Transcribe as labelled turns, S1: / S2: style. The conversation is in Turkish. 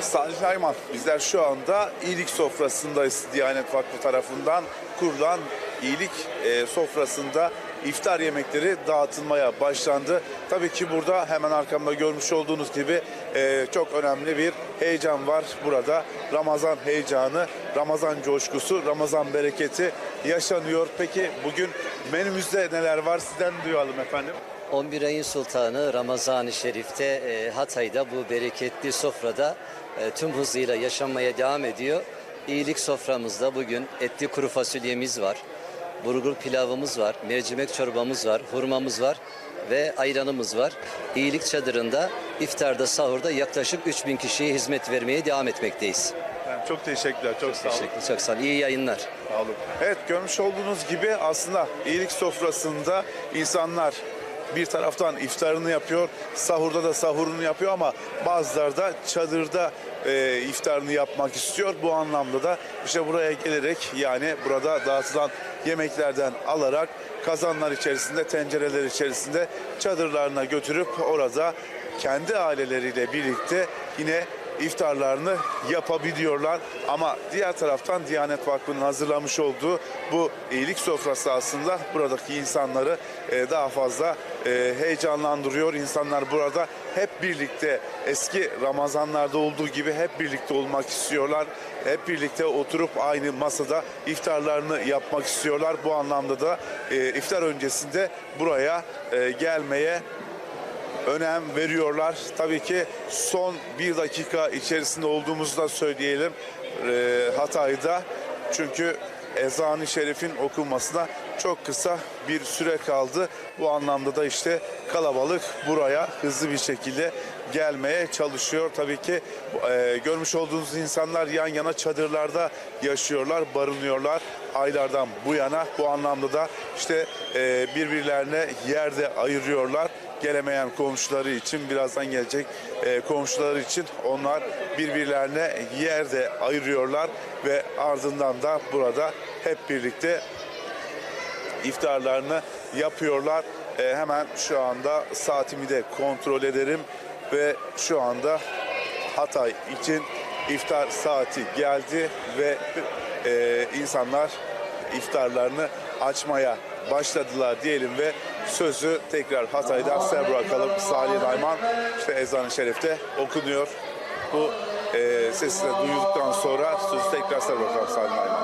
S1: Salih Ayman, bizler şu anda iyilik sofrasındayız. Diyanet Vakfı tarafından kurulan iyilik e, sofrasında iftar yemekleri dağıtılmaya başlandı. Tabii ki burada hemen arkamda görmüş olduğunuz gibi e, çok önemli bir heyecan var burada. Ramazan heyecanı, Ramazan coşkusu, Ramazan bereketi yaşanıyor. Peki bugün menümüzde neler var sizden duyalım efendim.
S2: 11 ayın sultanı Ramazan-ı Şerif'te e, Hatay'da bu bereketli sofrada e, tüm hızıyla yaşanmaya devam ediyor. İyilik soframızda bugün etli kuru fasulyemiz var. Burgur pilavımız var, mercimek çorbamız var, hurmamız var ve ayranımız var. İyilik çadırında iftarda sahurda yaklaşık 3000 kişiye hizmet vermeye devam etmekteyiz.
S1: Çok teşekkürler, çok sağ olun.
S2: Teşekkür, çok sağ olun. İyi yayınlar.
S1: Sağ olun. Evet görmüş olduğunuz gibi aslında iyilik sofrasında insanlar bir taraftan iftarını yapıyor, sahurda da sahurunu yapıyor ama bazıları da çadırda e, iftarını yapmak istiyor. Bu anlamda da işte buraya gelerek yani burada dağıtılan yemeklerden alarak kazanlar içerisinde, tencereler içerisinde çadırlarına götürüp orada kendi aileleriyle birlikte yine iftarlarını yapabiliyorlar. Ama diğer taraftan Diyanet Vakfı'nın hazırlamış olduğu bu iyilik sofrası aslında buradaki insanları e, daha fazla e, heyecanlandırıyor. İnsanlar burada hep birlikte eski Ramazanlarda olduğu gibi hep birlikte olmak istiyorlar. Hep birlikte oturup aynı masada iftarlarını yapmak istiyorlar. Bu anlamda da e, iftar öncesinde buraya gelmeye önem veriyorlar. Tabii ki son bir dakika içerisinde olduğumuzu da söyleyelim e, Hatay'da. Çünkü ezan-ı şerifin okunmasına çok kısa bir süre kaldı. Bu anlamda da işte kalabalık buraya hızlı bir şekilde gelmeye çalışıyor. Tabii ki e, görmüş olduğunuz insanlar yan yana çadırlarda yaşıyorlar, barınıyorlar aylardan bu yana. Bu anlamda da işte e, birbirlerine yerde ayırıyorlar gelemeyen komşuları için birazdan gelecek e, komşuları için onlar birbirlerine yerde ayırıyorlar ve ardından da burada hep birlikte iftarlarını yapıyorlar. E, hemen şu anda saatimi de kontrol ederim ve şu anda Hatay için iftar saati geldi ve e, insanlar iftarlarını açmaya başladılar diyelim ve sözü tekrar Hatay'dan size bırakalım. Salih Ayman işte ezan-ı şerifte okunuyor. Bu e, sesi de duyduktan sonra sözü tekrar size bırakalım Salih Ayman.